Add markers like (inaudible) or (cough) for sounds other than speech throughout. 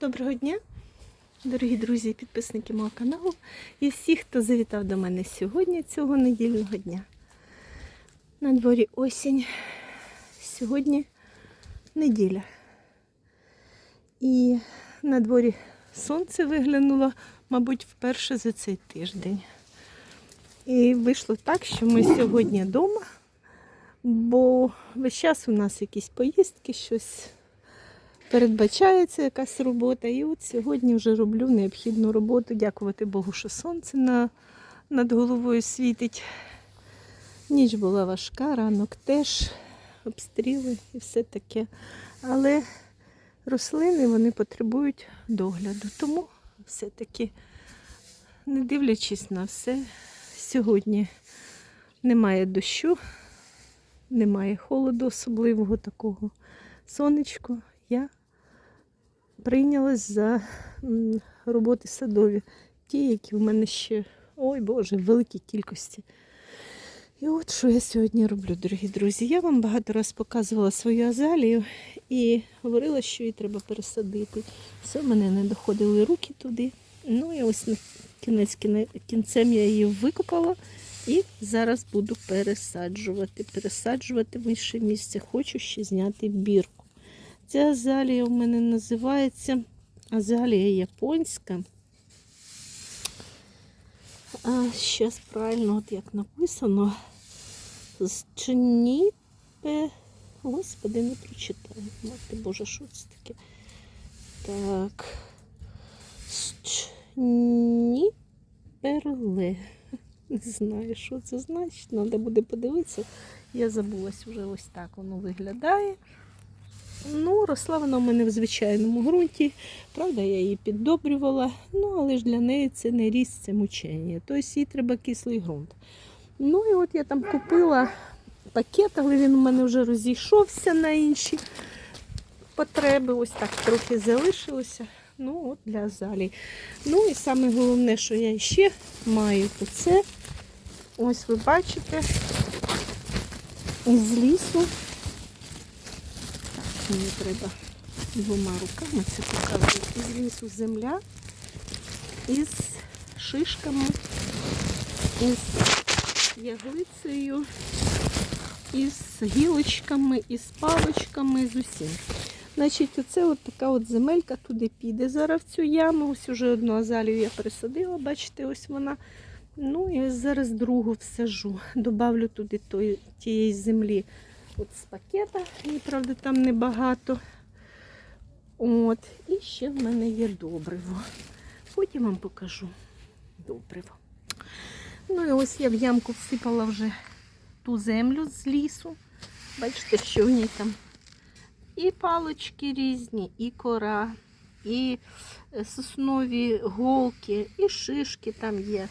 Доброго дня, дорогі друзі і підписники мого каналу і всі, хто завітав до мене сьогодні, цього недільного дня. На дворі осінь. Сьогодні неділя. І на дворі сонце виглянуло, мабуть, вперше за цей тиждень. І вийшло так, що ми сьогодні вдома, бо весь час у нас якісь поїздки, щось передбачається якась робота. І от сьогодні вже роблю необхідну роботу. Дякувати Богу, що сонце на, над головою світить. Ніч була важка, ранок теж, обстріли і все таке. Але рослини вони потребують догляду. Тому все-таки, не дивлячись на все, сьогодні немає дощу, немає холоду особливого такого. Сонечко, я прийнялась за роботи садові. Ті, які в мене ще, ой Боже, в великій кількості. І от що я сьогодні роблю, дорогі друзі. Я вам багато раз показувала свою азалію і говорила, що її треба пересадити. Все, в мене не доходили руки туди. Ну і ось на кінець кіне- кінцем я її викопала і зараз буду пересаджувати. Пересаджувати в інше місце. Хочу ще зняти бірку. Ця азалія у мене називається азалія японська. А зараз правильно, от як написано, з. Господи, не прочитаю. Мати Боже, що це таке? Так. З. Не знаю, що це значить. Треба буде подивитися. Я забулась вже ось так воно виглядає. Ну, росла вона в мене в звичайному ґрунті. Правда, я її піддобрювала, ну, але ж для неї це не ріст, це мучення. Тобто їй треба кислий ґрунт. Ну і от я там купила пакет, але він у мене вже розійшовся на інші потреби. Ось так трохи залишилося. Ну, от для залі. Ну і саме головне, що я ще маю, то це ось ви бачите із лісу. Мені треба двома руками це показувати. Із лісу земля із шишками, із яглицею, із гілочками, із палочками, з усім. Значить, оце от така от земелька туди піде зараз в цю яму. Ось уже одну азалію я пересадила, бачите, ось вона. Ну і зараз другу всажу. Добавлю туди тієї землі от з пакета. І, правда, там небагато. От. І ще в мене є добриво. Потім вам покажу добриво. Ну і ось я в ямку всипала вже ту землю з лісу. Бачите, що в ній там і палочки різні, і кора, і е, соснові голки, і шишки там є.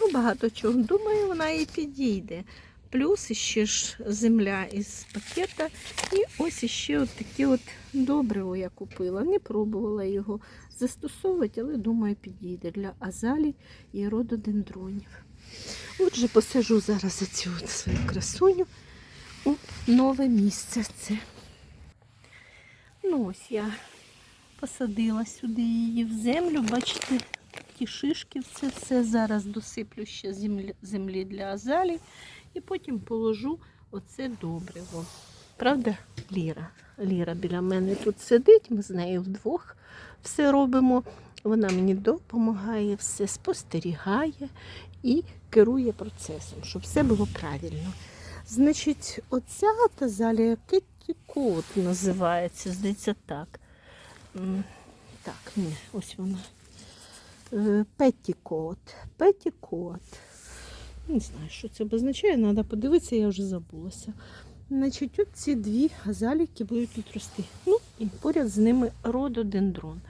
Ну, багато чого. Думаю, вона і підійде. Плюс ще ж земля із пакета. І ось от таке от добриво я купила. Не пробувала його застосовувати, але думаю, підійде для азалій і рододендронів. Отже, посажу зараз цю свою красуню у нове місце. Це. Ну ось я посадила сюди її в землю. Бачите, ті шишки, це все зараз досиплю ще землі, для азалій і потім положу оце добриво. Правда, Ліра? Ліра біля мене тут сидить, ми з нею вдвох все робимо. Вона мені допомагає, все спостерігає і керує процесом, щоб все було правильно. Значить, оця тазалія Кетті-кот називається, здається, так. Так, ні, ось вона. Е, Петтікот. Не знаю, що це обозначає, треба подивитися, я вже забулася. Значить, от ці дві газаліки будуть тут рости. Ну, і поряд з ними рододендрон.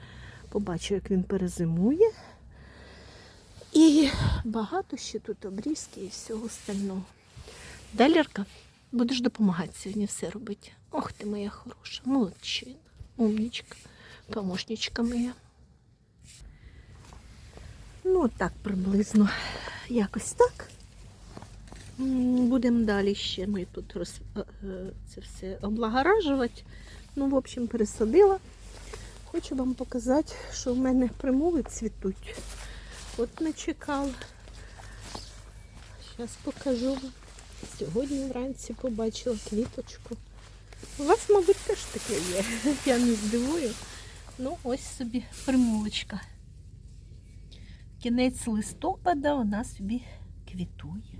Побачу, як він перезимує. І багато ще тут обрізки і всього остального. Далярка, будеш допомагати сьогодні все робити. Ох ти моя хороша, молодчина, умнічка, помощничка моя. Ну, так приблизно якось так. Будемо далі ще ми тут роз... е, е, це все облагоражувати. Ну, в общем, пересадила. Хочу вам показати, що в мене примули цвітуть. От не чекала. Зараз покажу вам. Сьогодні вранці побачила квіточку. У вас, мабуть, теж таке є. (laughs) Я не здивую. Ну, ось собі примулочка. Кінець листопада вона собі квітує.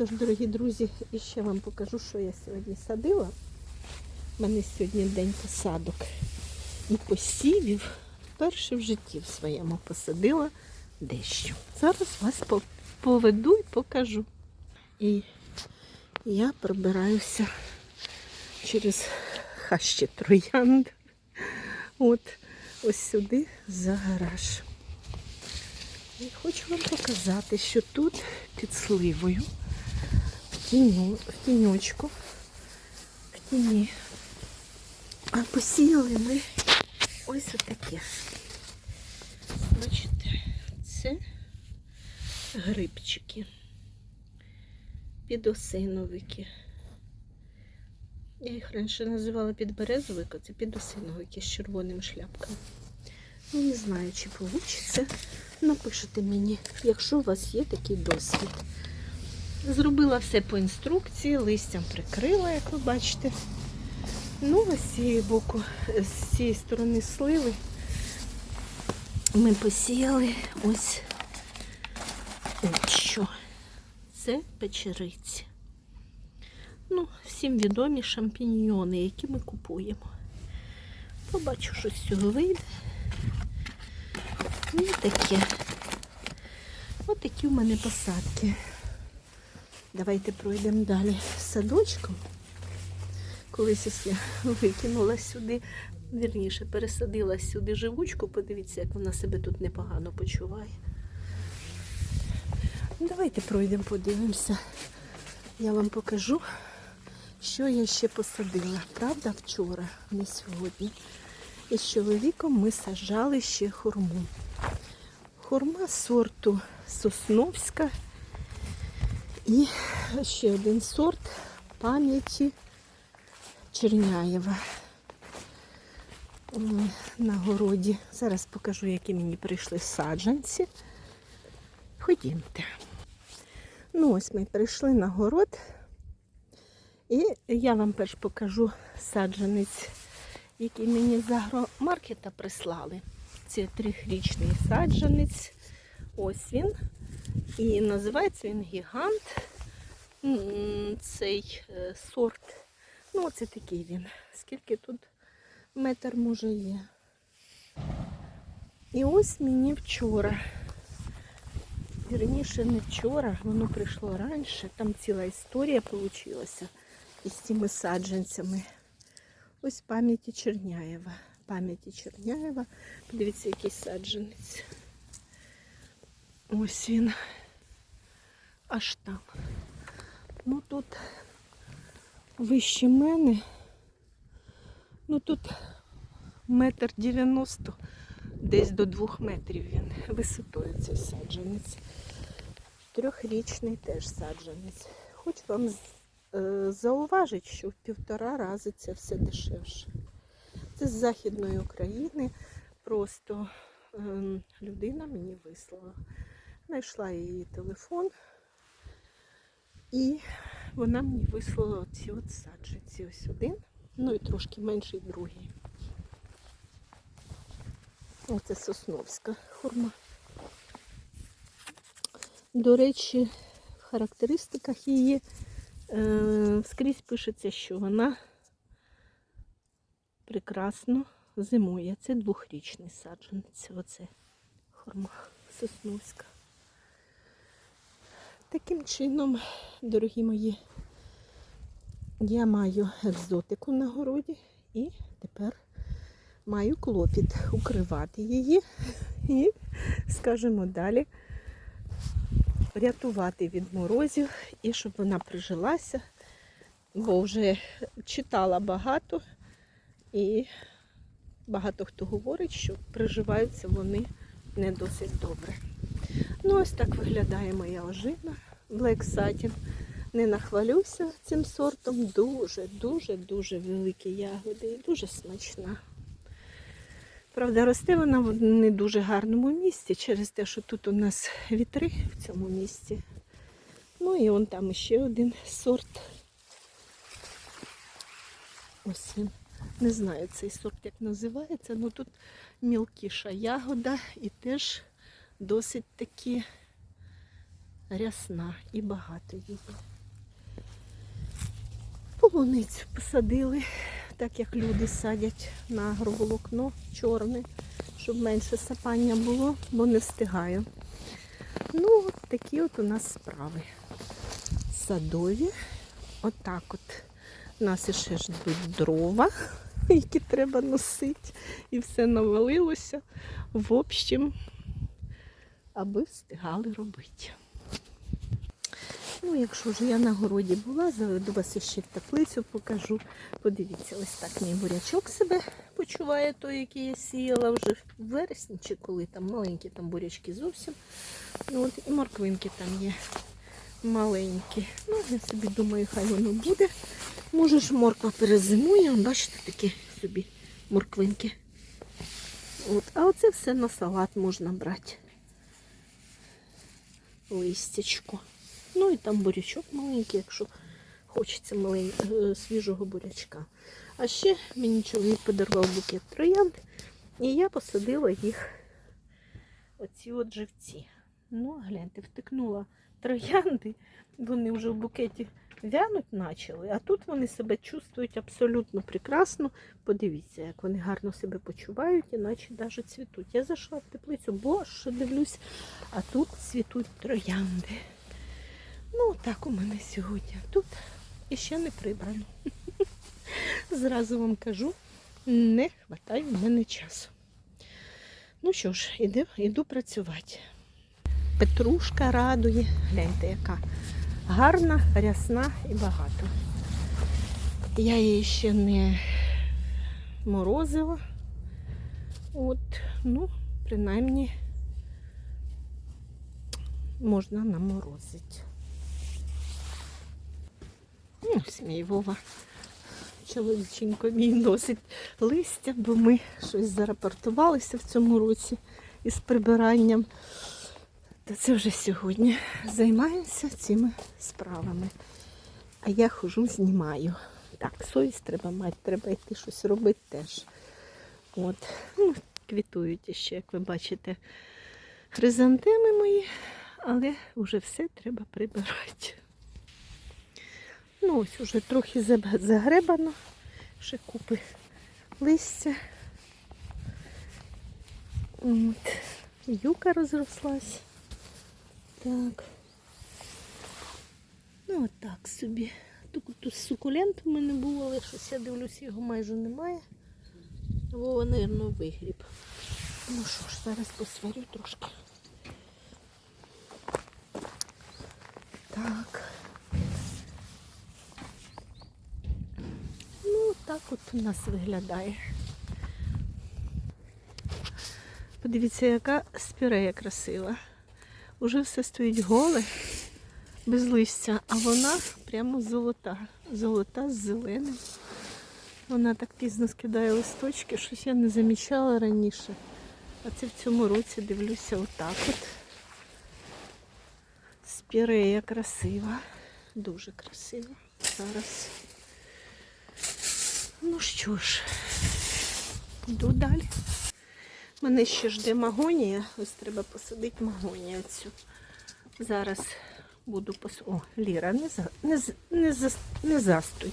Тож, дорогі друзі, і ще вам покажу, що я сьогодні садила. У мене сьогодні день посадок і посівів. Перше в житті в своєму посадила дещо. Зараз вас поведу і покажу. І я пробираюся через хащі троянд. От ось сюди за гараж. І хочу вам показати, що тут під сливою, тіню, в тіньочку, в тіні, а посіяли ми ось отаке. Бачите, це грибчики, підосиновики. Я їх раніше називала підберезовик, а це підосиновики з червоними шляпками. Ну, не знаю, чи вийде. Напишите мені, якщо у вас є такий досвід. Зробила все по інструкції, листям прикрила, як ви бачите. Ну, ось з цієї боку, з цієї сторони сливи ми посіяли ось от що. Це печериці. Ну, всім відомі шампіньйони, які ми купуємо. Побачу, що з цього вийде. Ну, таке. Ось такі в мене посадки. Давайте пройдемо далі садочком. Колись я викинула сюди, вірніше, пересадила сюди живучку. Подивіться, як вона себе тут непогано почуває. Ну, Давайте пройдемо, подивимося. Я вам покажу, що я ще посадила. Правда, вчора, не сьогодні. І з чоловіком ми саджали ще хурму. Хурма сорту Сосновська. І ще один сорт пам'яті Черняєва. На городі. Зараз покажу, які мені прийшли саджанці. Ходімте. Ну, ось ми прийшли на город. І я вам перш покажу саджанець, який мені з агромаркета прислали. Це трьохрічний саджанець. Ось він. І називається він гігант. Цей е, сорт. Ну, оце такий він. Скільки тут метр може є. І ось мені вчора. Вірніше, не вчора, воно прийшло раніше. Там ціла історія вийшла із цими саджанцями. Ось пам'яті Черняєва. Пам'яті Черняєва. Подивіться, який саджанець. Ось він. Аж там. Ну тут вище мене. Ну тут метр дев'яносто, десь до двох метрів він висотою цей саджанець. Трьохрічний теж саджанець. Хочу вам е, зауважити, що в півтора рази це все дешевше. Це з Західної України. Просто ем, людина мені вислала. Знайшла її телефон. І вона мені вислала оці от саджанці. Ось один. Ну і трошки менший другий. Оце сосновська хурма. До речі, в характеристиках її е, скрізь пишеться, що вона прекрасно зимує. Це двохрічний саджанець. Оце хурма сосновська. Таким чином, дорогі мої, я маю екзотику на городі і тепер маю клопіт укривати її і, скажімо далі, рятувати від морозів і щоб вона прижилася, бо вже читала багато і багато хто говорить, що приживаються вони не досить добре. Ну, ось так виглядає моя ожина Black Satin. не нахвалюся цим сортом. Дуже, дуже, дуже великі ягоди і дуже смачна. Правда, росте вона в не дуже гарному місці через те, що тут у нас вітри в цьому місці. Ну і он там ще один сорт. Ось він. Не знаю цей сорт як називається, але тут мілкіша ягода і теж досить таки рясна і багато її. Полуницю посадили, так як люди садять на агроволокно чорне, щоб менше сапання було, бо не встигаю. Ну, от такі от у нас справи. Садові. Отак от. у Нас іще ждуть дрова, (laughs) які треба носити. І все навалилося. В общем, аби встигали робити. Ну, якщо ж я на городі була, заведу вас ще в теплицю, покажу. Подивіться, ось так мій бурячок себе почуває, той, який я сіяла вже в вересні чи коли там маленькі там бурячки зовсім. Ну, от, і морквинки там є маленькі. Ну, я собі думаю, хай воно буде. Може ж морква перезимує, бачите, такі собі морквинки. От. А оце все на салат можна брати. Листячко. Ну і там бурячок маленький, якщо хочеться малень... е, свіжого бурячка. А ще мені чоловік подарував букет троянд, і я посадила їх оці от живці. Ну, гляньте, втикнула троянди, вони вже в букеті вянуть почали, а тут вони себе чувствують абсолютно прекрасно. Подивіться, як вони гарно себе почувають, іначе навіть цвітуть. Я зайшла в теплицю, боже, дивлюсь, а тут цвітуть троянди. Ну, так у мене сьогодні. Тут іще не прибрано. (laughs) Зразу вам кажу, не вистачає в мене часу. Ну що ж, іду, іду працювати. Петрушка радує. Гляньте, яка гарна, рясна і багато. Я її ще не морозила. От, ну, принаймні, можна наморозити. Ну, мій Вова. Чоловіченько мій носить листя, бо ми щось зарапортувалися в цьому році із прибиранням. То це вже сьогодні займаємося цими справами. А я хожу, знімаю. Так, совість треба мати, треба йти щось робити теж. От. Ну, квітують ще, як ви бачите, хризантеми мої, але вже все треба прибирати. Ну, ось уже трохи загребано, ще купи листя. От. Юка розрослась. Так. Ну, от так собі. Тут, тут сукулент у мене був, але щось я дивлюсь, його майже немає. Вова, мабуть, вигріб. Ну що ж, зараз посварю трошки. Так. Ну, так от у нас виглядає. Подивіться, яка спірея красива. Уже все стоїть голе, без листя, а вона прямо золота. Золота з зеленим. Вона так пізно скидає листочки, щось я не замічала раніше. А це в цьому році дивлюся отак от. Спірея красива. Дуже красива. Зараз. Ну що ж, йду далі. Мене ще жде магонія. Ось треба посадити магонію цю. Зараз буду пос... О, Ліра, не, за... не, не, за... не застрой,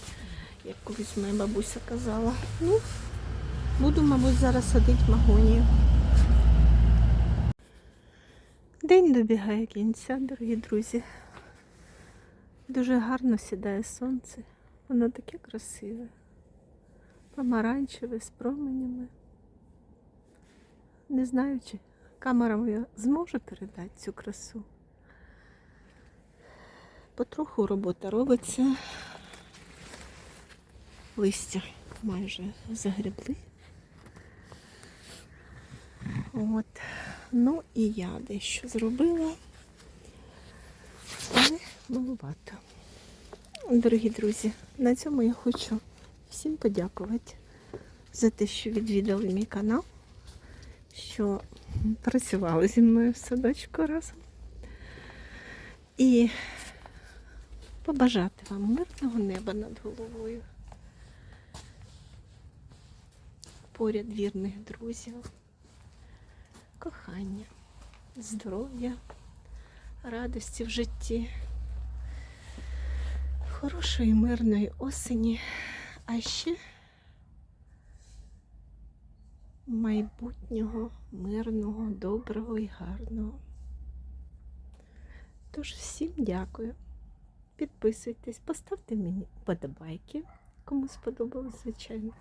як колись моя бабуся казала. Ну, буду, мабуть, зараз садити магонію. День добігає кінця, дорогі друзі. Дуже гарно сідає сонце. Воно таке красиве. Помаранчеве з променями. Не знаю, чи камера моя зможе передати цю красу. Потроху робота робиться. Листя майже загребли. От. Ну і я дещо зробила. Але малувато. Дорогі друзі, на цьому я хочу всім подякувати за те, що відвідали мій канал, що працювали зі мною в садочку разом. І побажати вам мирного неба над головою. Поряд вірних друзів, кохання, здоров'я, радості в житті, хорошої мирної осені, а ще майбутнього, мирного, доброго і гарного. Тож всім дякую. Підписуйтесь, поставте мені подобайки, кому сподобалось, звичайно.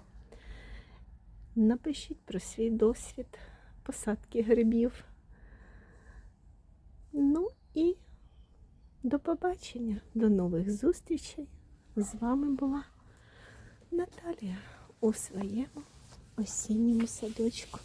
Напишіть про свій досвід посадки грибів. Ну і до побачення, до нових зустрічей. З вами була Наталія у своєму осінньому садочку.